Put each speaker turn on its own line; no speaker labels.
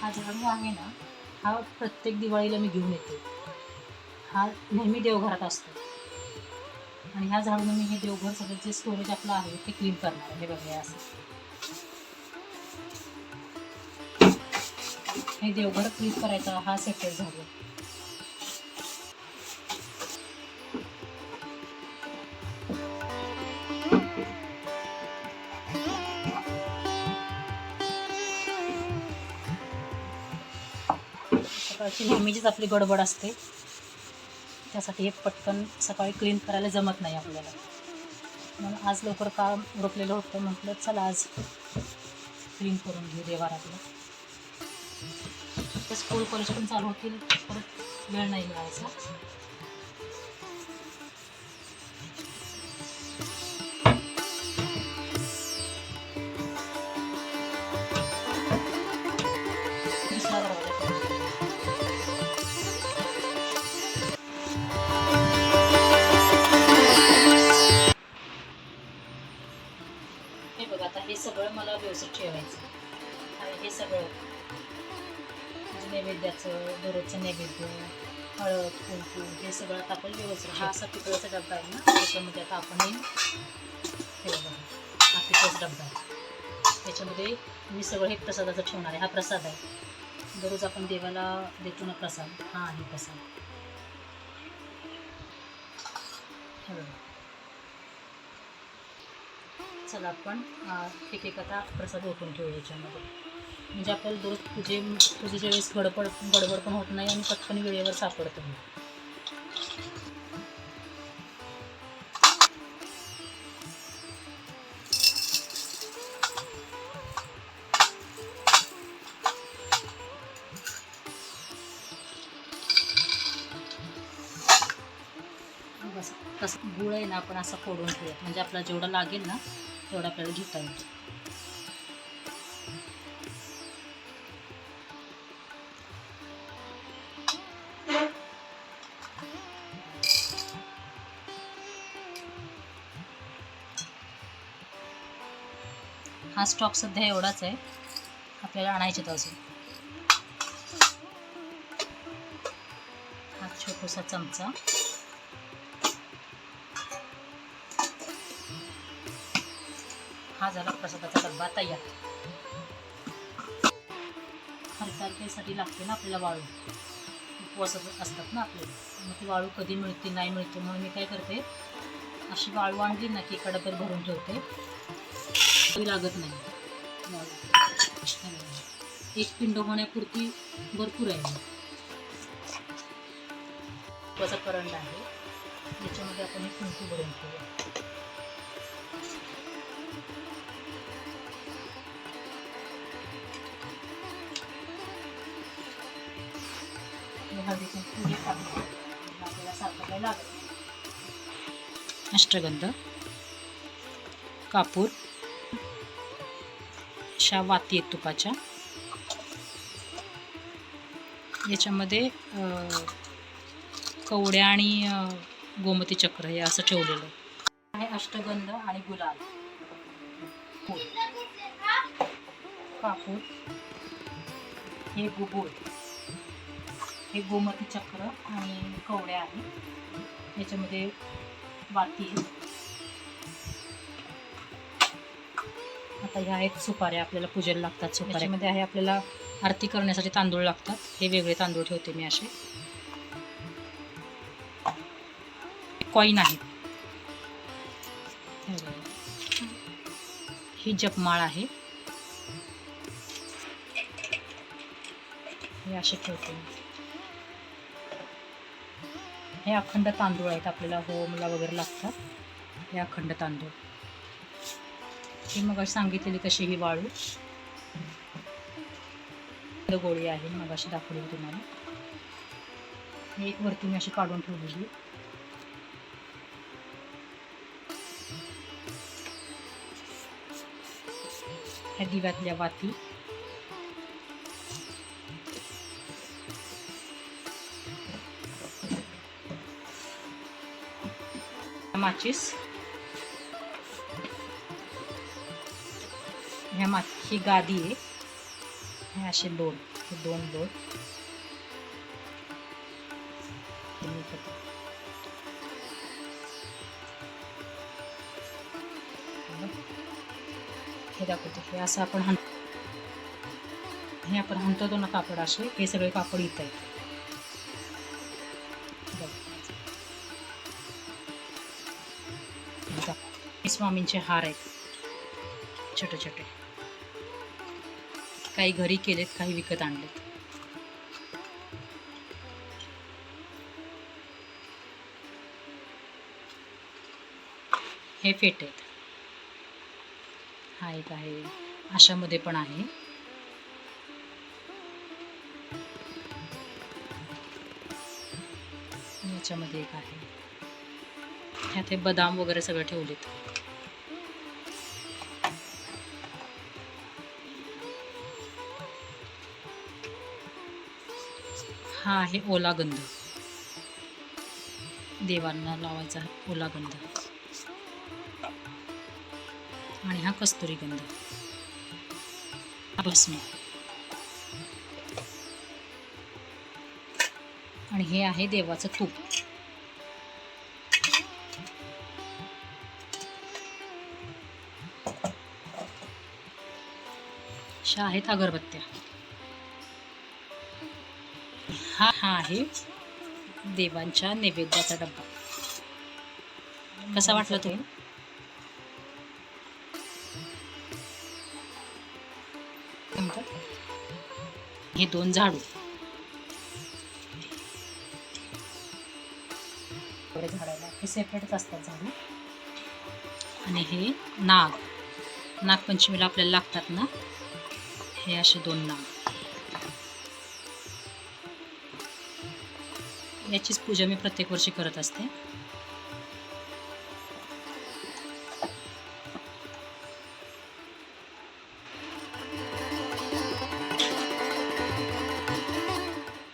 हा झाडू आहे ना हा प्रत्येक दिवाळीला मी घेऊन येते. हा नेहमी देवघरात असतो. आणि ह्या झाडून मी हे देवघर सगळं जे स्टोरेज आपलं आहे ते क्लीन करणार हे बघा असं. हे देवघर क्लीन करायचा हा सेपरेट झाडू. आहे. सकाळची नेहमीचीच आपली गडबड असते. त्यासाठी हे पटकन सकाळी क्लीन करायला जमत नाही आपल्याला. म्हणून आज लवकर काम उरकलेलं होतं. म्हटलं चला आज क्लीन करून घेऊ देवारातलं. तर स्कूल कॉलेज पण चालू होतील. परत वेळ नाही मिळायचा. हे बघ आता हे सगळं मला व्यवस्थित ठेवायचं. आणि हे सगळं म्हणजे नैवेद्याचं दररोजचं नैवेद्य हळद कुंकू हे सगळं आता आपण व्यवस्थित हा असा पितळाचा डब्बा आहे ना त्याच्यामध्ये आता आपण हे हे बघा हा पितळाचा डब्बा आहे. त्याच्यामध्ये मी सगळं हे प्रसादाचं ठेवणार आहे हा प्रसाद आहे. दररोज आपण देवाला देतो ना प्रसाद हा आहे प्रसाद. हे बघा. चला आपण एक एक आता प्रसाद ओतून ठेवू याच्यामध्ये म्हणजे आपल्याला दररोज पूजे पूजेच्या वेळेस गडबड गडबड पण होत नाही आणि पटकन वेळेवर सापडतं हे. बस तसं गुळ आहे ना आपण असं फोडून ठेवूया म्हणजे आपला जेवढा लागेल ना तेवढा आपल्याला घेता येईल हा स्टॉक सध्या एवढाच आहे. आपल्याला आणायचे तो अजून. हा छोटासा चमचा. हा झाला प्रसादाचा डब्बा तयार. हरतालिकेसाठी लागते ना आपल्याला वाळू. उपवास असतात ना आपले मग ती वाळू कधी मिळते नाही मिळते म्हणून मी काय करते अशी वाळू आणली ना की एका भरून ठेवते. ती लागत नाही. वाळू एक पिंड होण्यापुरती भरपूर आहे. उपवासा करंड आहे. त्याच्यामध्ये आपण हे कुंकू भरून ठेवूया आपल्याला लागेल अष्टगंध कापूर अशा वाती आहेत तुपाच्या. याच्यामध्ये कवड्या आणि गोमती चक्र हे असं ठेवलेलं आहे अष्टगंध आणि गुलाल. कापूर. हे गुबूळ. हे गोमती चक्र आणि कवड्या आहेत याच्यामध्ये बाती आता ह्या आहेत सुपाऱ्या आपल्याला पूजेला लागतात सुपाऱ्यामध्ये आहे आपल्याला आरती करण्यासाठी तांदूळ लागतात. हे वेगळे तांदूळ ठेवते मी असे. कॉईन आहेत ही जपमाळ आहे. हे असे ठेवते मी. हे अखंड तांदूळ आहेत आपल्याला होमला वगैरे लागतात. हे अखंड तांदूळ. ही मग सांगितलेली तशी ही वाळू. गोळी आहे मग अशी दाखवली होती तुम्हाला. हे एक वरती मी अशी काढून ठेवलेली. ह्या दिव्यातल्या वाती. माचीस ह्या मा ही गादी आहे. हे असे दोन हे दोन दोन हे दाखवतो. हे असं आपण हाण हे आपण हाणतो ना कापड असे. हे सगळे कापड इथं आहे स्वामींचे हार आहेत. छोटे छोटे. काही घरी केलेत काही विकत आणलेत. हे फेट आहेत. हा एक आहे. अशामध्ये पण आहे. याच्यामध्ये एक आहे. ह्यात हे बदाम वगैरे सगळं ठेवलेत. हा आहे ओला गंध. देवांना लावायचा ओला गंध. आणि हा कस्तुरी गंध. भस्म. आणि हे आहे देवाचं तूप. अशा आहेत अगरबत्त्या. हा हा आहे देवांच्या नैवेद्याचा डब्बा. कसा वाटला तो? हे दोन झाडू. झाडाला हे सेपरेटच असतात झाडू. आणि हे नाग. नागपंचमीला आपल्याला लागतात ना? हे असे दोन नाग. याचीच पूजा मी प्रत्येक वर्षी करत असते.